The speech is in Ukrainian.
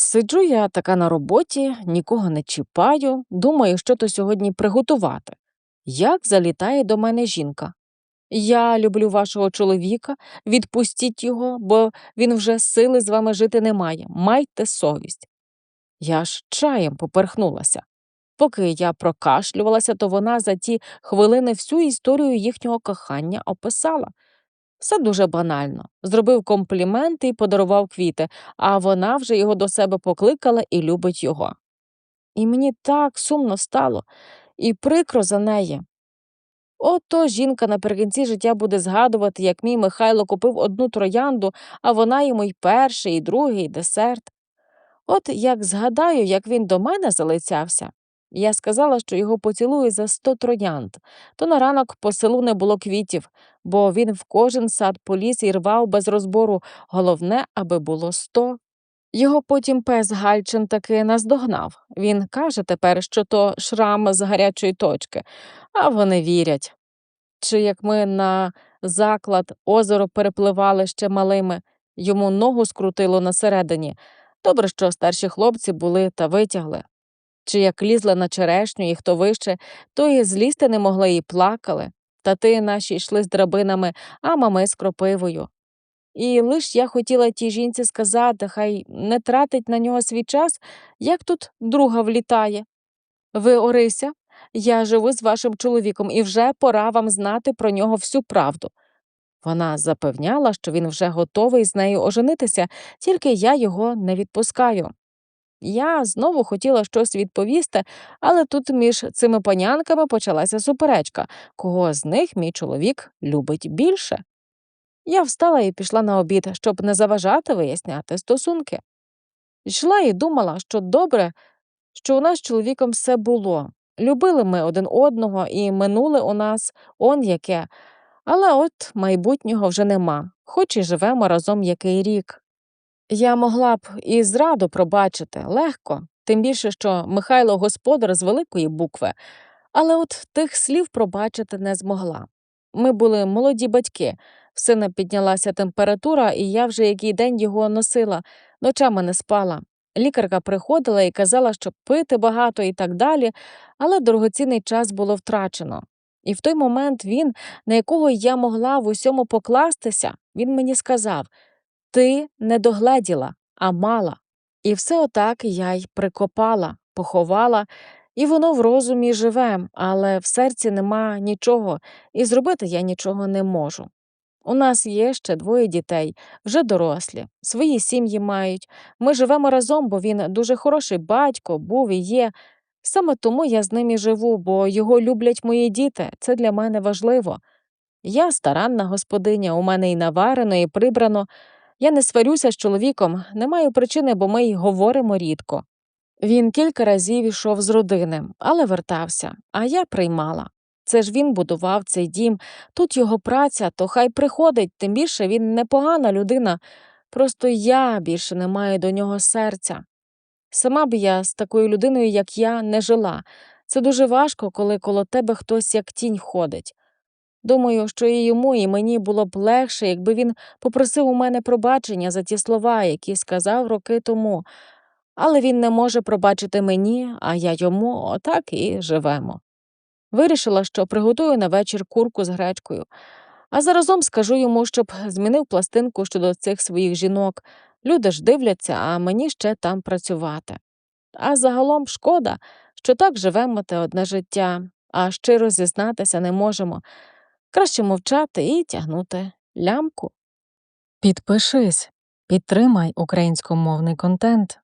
Сиджу я така на роботі, нікого не чіпаю, думаю, що то сьогодні приготувати. Як залітає до мене жінка. Я люблю вашого чоловіка, відпустіть його, бо він вже сили з вами жити не має. Майте совість. Я ж чаєм поперхнулася. Поки я прокашлювалася, то вона за ті хвилини всю історію їхнього кохання описала. Все дуже банально. Зробив компліменти і подарував квіти, а вона вже його до себе покликала і любить його. І мені так сумно стало, і прикро за неї. Ото жінка наприкінці життя буде згадувати, як мій Михайло купив одну троянду, а вона йому й перший, і другий, і десерт. От як згадаю, як він до мене залицявся, я сказала, що його поцілую за сто троянд, то на ранок по селу не було квітів, бо він в кожен сад поліз і рвав без розбору, головне, аби було сто. Його потім пес Гальчин таки наздогнав. Він каже тепер, що то шрам з гарячої точки, а вони вірять. Чи як ми на заклад озеро перепливали ще малими, йому ногу скрутило на середині. Добре, що старші хлопці були та витягли. Чи як лізли на черешню і хто вище, то і злізти не могли і плакали. Тати наші йшли з драбинами, а мами з кропивою. І лиш я хотіла тій жінці сказати, хай не тратить на нього свій час, як тут друга влітає. Ви, Орися, я живу з вашим чоловіком, і вже пора вам знати про нього всю правду. Вона запевняла, що він вже готовий з нею оженитися, тільки я його не відпускаю. Я знову хотіла щось відповісти, але тут між цими панянками почалася суперечка, кого з них мій чоловік любить більше. Я встала і пішла на обід, щоб не заважати виясняти стосунки. Йшла і думала, що добре, що у нас з чоловіком все було. Любили ми один одного і минуле у нас он яке, але от майбутнього вже нема, хоч і живемо разом який рік. Я могла б і зраду пробачити легко, тим більше, що Михайло господар з великої букви, але от тих слів пробачити не змогла. Ми були молоді батьки, в сина піднялася температура, і я вже який день його носила, ночами не спала. Лікарка приходила і казала, що пити багато і так далі, але дорогоцінний час було втрачено. І в той момент він, на якого я могла в усьому покластися, він мені сказав ти не догледіла, а мала. І все отак я й прикопала, поховала, і воно в розумі живе, але в серці нема нічого, і зробити я нічого не можу. У нас є ще двоє дітей, вже дорослі, свої сім'ї мають. Ми живемо разом, бо він дуже хороший батько, був і є. Саме тому я з ним і живу, бо його люблять мої діти, це для мене важливо. Я старанна господиня, у мене і наварено, і прибрано. Я не сварюся з чоловіком, не маю причини, бо ми й говоримо рідко. Він кілька разів ішов з родини, але вертався, а я приймала. Це ж він будував цей дім, тут його праця, то хай приходить, тим більше він непогана людина, просто я більше не маю до нього серця. Сама б я з такою людиною, як я, не жила. Це дуже важко, коли коло тебе хтось як тінь ходить. Думаю, що і йому, і мені було б легше, якби він попросив у мене пробачення за ті слова, які сказав роки тому, але він не може пробачити мені, а я йому отак і живемо. Вирішила, що приготую на вечір курку з гречкою, а заразом скажу йому, щоб змінив пластинку щодо цих своїх жінок. Люди ж дивляться, а мені ще там працювати. А загалом шкода, що так живемо те одне життя, а щиро зізнатися не можемо. Краще мовчати і тягнути лямку. Підпишись, підтримай українськомовний контент.